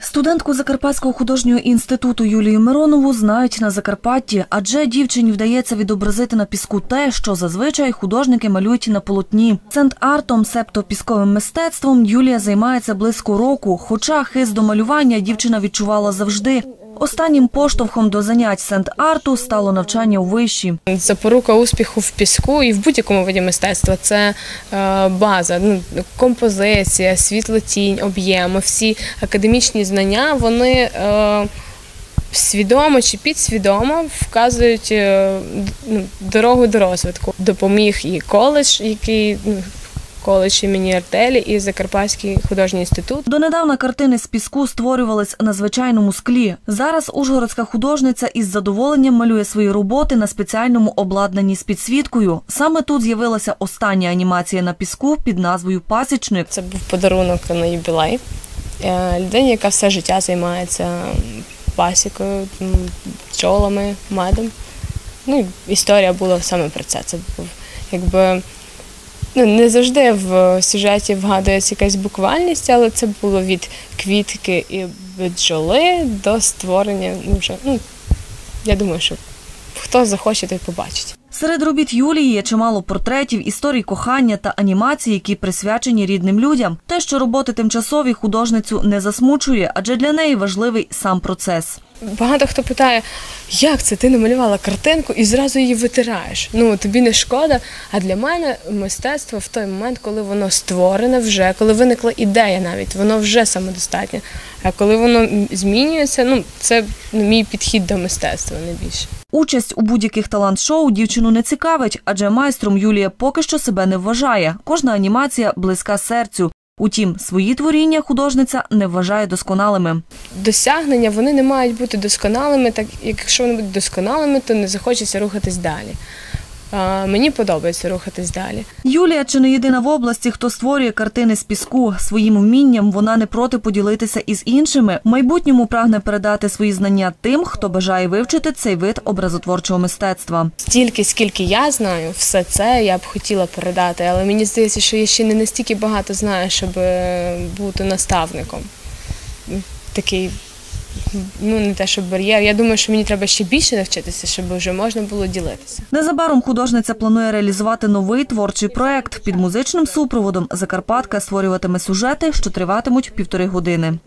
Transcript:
Студентку Закарпатського художнього інституту Юлію Миронову знають на Закарпатті, адже дівчині вдається відобразити на піску те, що зазвичай художники малюють на полотні. Сент-артом, себто пісковим мистецтвом, Юлія займається близько року, хоча хист до малювання дівчина відчувала завжди. Останнім поштовхом до занять сент-арту стало навчання у виші. Запорука успіху в піску і в будь-якому виді мистецтва це е, база, ну, композиція, світлотінь, об'єми, всі академічні знання, вони е, свідомо чи підсвідомо вказують е, ну, дорогу до розвитку. Допоміг і коледж, який ну, коледж імені Артелі, і Закарпатський художній інститут. Донедавна картини з піску створювались на звичайному склі. Зараз ужгородська художниця із задоволенням малює свої роботи на спеціальному обладнанні з підсвіткою. Саме тут з'явилася остання анімація на піску під назвою Пасічник. Це був подарунок на юбілей е, людині, яка все життя займається пасікою, пчолами, медом. Ну, історія була саме про це. Це був якби. Ну, не завжди в сюжеті вгадується якась буквальність, але це було від квітки і бджоли до створення. Ну, вже, ну, я думаю, що хто захоче, той побачить. Серед робіт Юлії є чимало портретів, історій кохання та анімацій, які присвячені рідним людям. Те, що роботи тимчасові художницю не засмучує, адже для неї важливий сам процес. Багато хто питає, як це ти намалювала картинку і зразу її витираєш. Ну тобі не шкода. А для мене мистецтво в той момент, коли воно створене вже, коли виникла ідея навіть, воно вже самодостатнє. А коли воно змінюється, ну це мій підхід до мистецтва не більше. Участь у будь-яких талант-шоу дівчину не цікавить, адже майстром Юлія поки що себе не вважає. Кожна анімація близька серцю. Утім, свої творіння художниця не вважає досконалими. Досягнення вони не мають бути досконалими, так якщо вони будуть досконалими, то не захочеться рухатись далі. Мені подобається рухатись далі. Юлія чи не єдина в області, хто створює картини з піску. Своїм вмінням вона не проти поділитися із іншими. В майбутньому прагне передати свої знання тим, хто бажає вивчити цей вид образотворчого мистецтва. Стільки, скільки я знаю, все це я б хотіла передати, але мені здається, що я ще не настільки багато знаю, щоб е, бути наставником. Такий, ну не те, що бар'єр. Я думаю, що мені треба ще більше навчитися, щоб вже можна було ділитися. Незабаром художниця планує реалізувати новий творчий проект під музичним супроводом. Закарпатка створюватиме сюжети, що триватимуть півтори години.